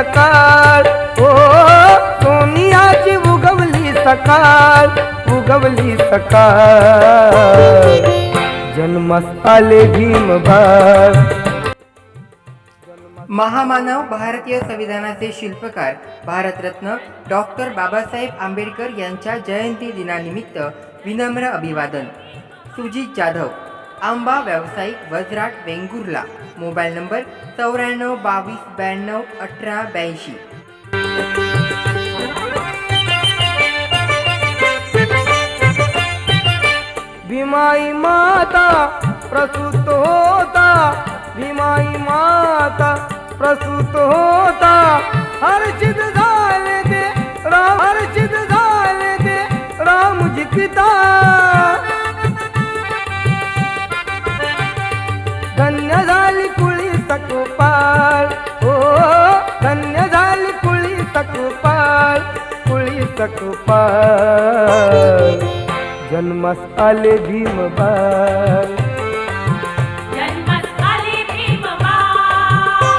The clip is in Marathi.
सकाळ ओ सोनियाची उगवली सकाळ उगवली सकाळ जन्मस आले भीमभार. महामानव भारतीय संविधानाचे शिल्पकार भारतरत्न डॉक्टर बाबासाहेब आंबेडकर यांच्या जयंती दिनानिमित्त विनम्र अभिवादन. सुजित जाधव. आंबा व्यावसायिक वजराट वेंगुर्ला. मोबाईल नंबर चौऱ्याण्णव बावीस ब्याण्णव अठरा ब्याऐंशी. भीमाई माता प्रसूत होता. भीमाई माता प्रसूत होता. हर्षित झाले ते राम हर्षित झाले ते रामजी जिकिता धन्य झाली कुळी सकोपाळ. ओ हो, धन्य झाली कुळी सकोपाळ कुळी सकोपाळ. जन्मस आले भीमबाळ.